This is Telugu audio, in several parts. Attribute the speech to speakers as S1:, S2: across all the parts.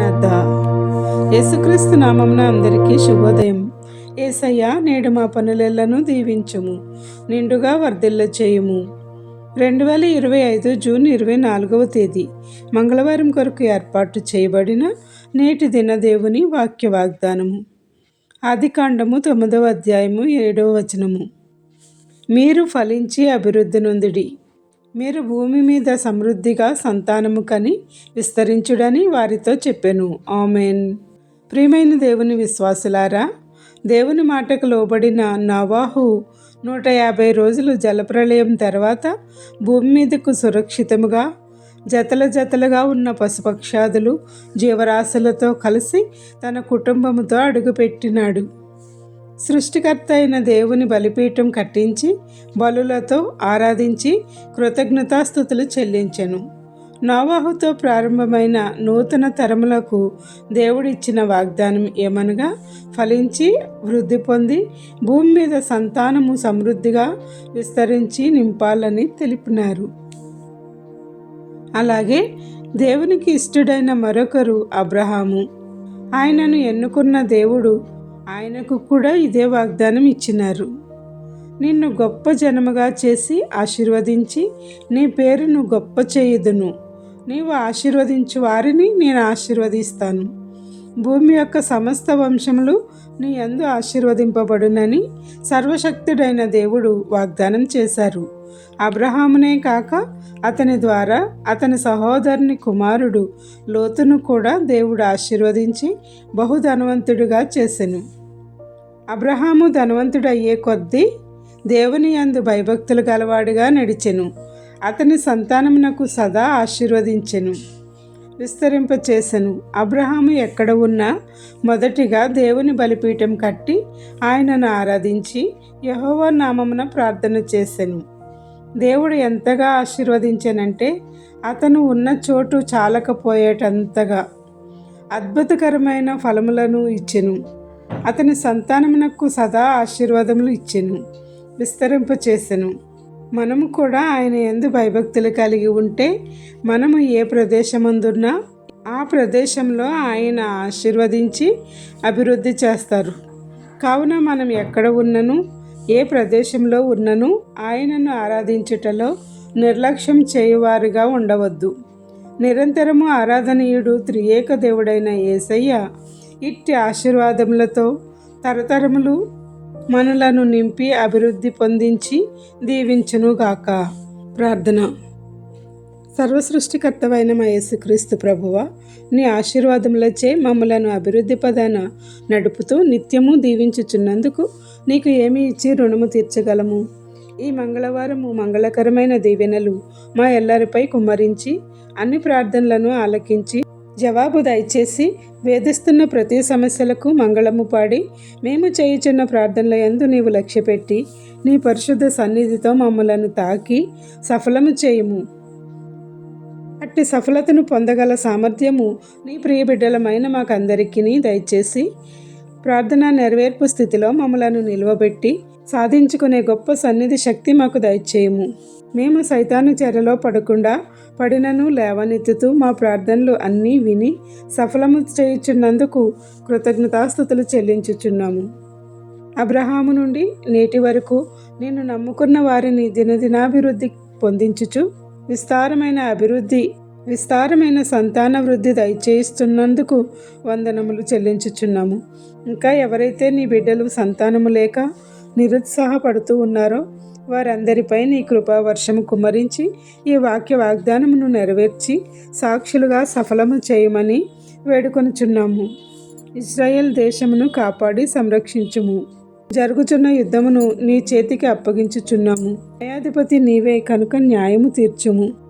S1: మరణాత యేసుక్రీస్తు నామంన అందరికీ శుభోదయం. ఏసయ్య నేడు మా పనులను దీవించుము నిండుగా వర్ధిల్ల చేయుము. రెండు వేల ఇరవై ఐదు జూన్ ఇరవై నాలుగవ తేదీ మంగళవారం కొరకు ఏర్పాటు చేయబడిన నేటి దిన దేవుని వాక్య వాగ్దానము ఆదికాండము తొమ్మిదవ అధ్యాయము ఏడవ వచనము. మీరు ఫలించి అభివృద్ధి నొందిడి. మీరు భూమి మీద సమృద్ధిగా సంతానము కని విస్తరించుడని వారితో చెప్పెను. ఆమెన్. ప్రియమైన దేవుని విశ్వాసులారా దేవుని మాటకు లోబడిన నవాహు నూట యాభై రోజులు జలప్రళయం తర్వాత భూమి మీదకు సురక్షితముగా జతల జతలుగా ఉన్న పశుపక్షాదులు జీవరాశులతో కలిసి తన కుటుంబముతో అడుగుపెట్టినాడు. సృష్టికర్త అయిన దేవుని బలిపీఠం కట్టించి బలులతో ఆరాధించి కృతజ్ఞతాస్థుతులు చెల్లించెను. నోవాహుతో ప్రారంభమైన నూతన తరములకు దేవుడిచ్చిన వాగ్దానం ఏమనగా ఫలించి వృద్ధి పొంది భూమి మీద సంతానము సమృద్ధిగా విస్తరించి నింపాలని తెలిపినారు. అలాగే దేవునికి ఇష్టడైన మరొకరు అబ్రహాము. ఆయనను ఎన్నుకున్న దేవుడు ఆయనకు కూడా ఇదే వాగ్దానం ఇచ్చినారు. నిన్ను గొప్ప జనముగా చేసి ఆశీర్వదించి నీ పేరును గొప్ప చేయుదును. నీవు ఆశీర్వదించు వారిని నేను ఆశీర్వదిస్తాను. భూమి యొక్క సమస్త వంశములు నీ అందు ఆశీర్వదింపబడునని సర్వశక్తుడైన దేవుడు వాగ్దానం చేశారు. అబ్రహామునే కాక అతని ద్వారా అతని సహోదరుని కుమారుడు లోతును కూడా దేవుడు ఆశీర్వదించి బహుధనవంతుడిగా చేసెను. అబ్రహాము ధనవంతుడయ్యే కొద్దీ దేవుని అందు భయభక్తులు గలవాడుగా నడిచెను. అతని సంతానమునకు సదా ఆశీర్వదించెను. విస్తరింపచేసెను. అబ్రహాము ఎక్కడ ఉన్నా మొదటిగా దేవుని బలిపీఠం కట్టి ఆయనను ఆరాధించి యహోవా నామమున ప్రార్థన చేసెను. దేవుడు ఎంతగా ఆశీర్వదించానంటే అతను ఉన్న చోటు చాలకపోయేటంతగా అద్భుతకరమైన ఫలములను ఇచ్చెను. అతని సంతానమునకు సదా ఆశీర్వాదములు ఇచ్చెను విస్తరింపచేసెను మనము కూడా ఆయన ఎందు భయభక్తులు కలిగి ఉంటే మనము ఏ ప్రదేశమందున్నా ఆ ప్రదేశంలో ఆయన ఆశీర్వదించి అభివృద్ధి చేస్తారు. కావున మనం ఎక్కడ ఉన్నను ఏ ప్రదేశంలో ఉన్నను ఆయనను ఆరాధించుటలో నిర్లక్ష్యం చేయువారుగా ఉండవద్దు. నిరంతరము ఆరాధనీయుడు త్రియేక దేవుడైన ఏసయ్య ఇట్టి ఆశీర్వాదములతో తరతరములు మనలను నింపి అభివృద్ధి పొందించి దీవించునుగాక. ప్రార్థన. సర్వసృష్టికర్తవైన మా యేసుక్రీస్తు ప్రభువ నీ ఆశీర్వాదములచే మమ్మలను అభివృద్ధి పదాన నడుపుతూ నిత్యము దీవించుచున్నందుకు నీకు ఏమి ఇచ్చి రుణము తీర్చగలము? ఈ మంగళవారము మంగళకరమైన దీవెనలు మా ఎల్లరిపై కుమ్మరించి అన్ని ప్రార్థనలను ఆలకించి జవాబు దయచేసి వేధిస్తున్న ప్రతి సమస్యలకు మంగళము పాడి మేము చేయుచున్న ప్రార్థనల ఎందు నీవు లక్ష్యపెట్టి నీ పరిశుద్ధ సన్నిధితో మమ్మలను తాకి సఫలము చేయుము. అట్టి సఫలతను పొందగల సామర్థ్యము నీ ప్రియ బిడ్డలమైన మాకందరికీ దయచేసి ప్రార్థన నెరవేర్పు స్థితిలో మమ్మలను నిలువబెట్టి సాధించుకునే గొప్ప సన్నిధి శక్తి మాకు దయచేయము. మేము సైతాను చెరలో పడకుండా పడినను లేవనెత్తుతూ మా ప్రార్థనలు అన్నీ విని సఫలము చేయుచున్నందుకు కృతజ్ఞతాస్థుతులు చెల్లించుచున్నాము. అబ్రహాము నుండి నేటి వరకు నేను నమ్ముకున్న వారిని దినదినాభివృద్ధి పొందించుచు విస్తారమైన అభివృద్ధి విస్తారమైన సంతాన వృద్ధి దయచేయిస్తున్నందుకు వందనములు చెల్లించుచున్నాము. ఇంకా ఎవరైతే నీ బిడ్డలు సంతానము లేక నిరుత్సాహపడుతూ ఉన్నారో వారందరిపై నీ కృపా వర్షము కుమ్మరించి ఈ వాక్య వాగ్దానమును నెరవేర్చి సాక్షులుగా సఫలము చేయమని వేడుకొనుచున్నాము. ఇజ్రాయెల్ దేశమును కాపాడి సంరక్షించుము. జరుగుచున్న యుద్ధమును నీ చేతికి అప్పగించుచున్నాము. న్యాయాధిపతి నీవే కనుక న్యాయము తీర్చుము.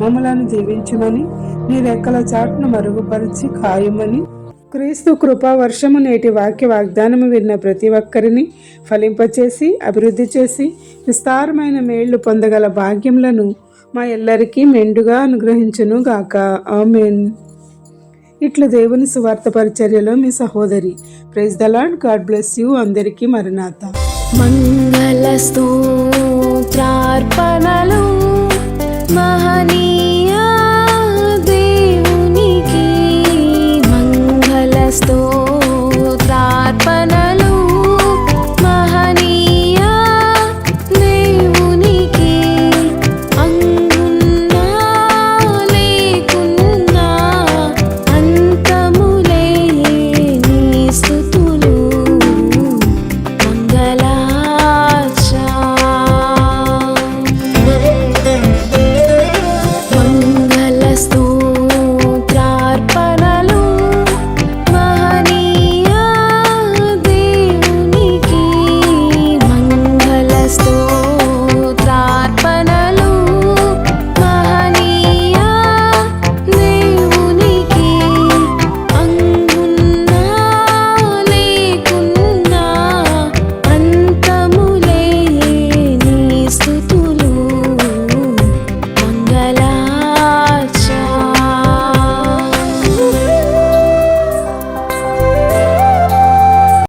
S1: మమ్మలను జీవించమని మీ రెక్కల చాటును మరుగుపరిచి ఖాయమని. క్రీస్తు కృపా వర్షము నేటి వాక్య వాగ్దానము విన్న ప్రతి ఒక్కరిని ఫలింపచేసి అభివృద్ధి చేసి విస్తారమైన మేళ్ళు పొందగల భాగ్యములను మా ఎల్లరికీ మెండుగా అనుగ్రహించును గాక. ఆమెన్. ఇట్లు దేవుని సువార్త పరిచర్యలో మీ సహోదరి praise the God bless you. అందరికీ మరణాత.
S2: మంగళ స్తోత్రార్పణలు మహని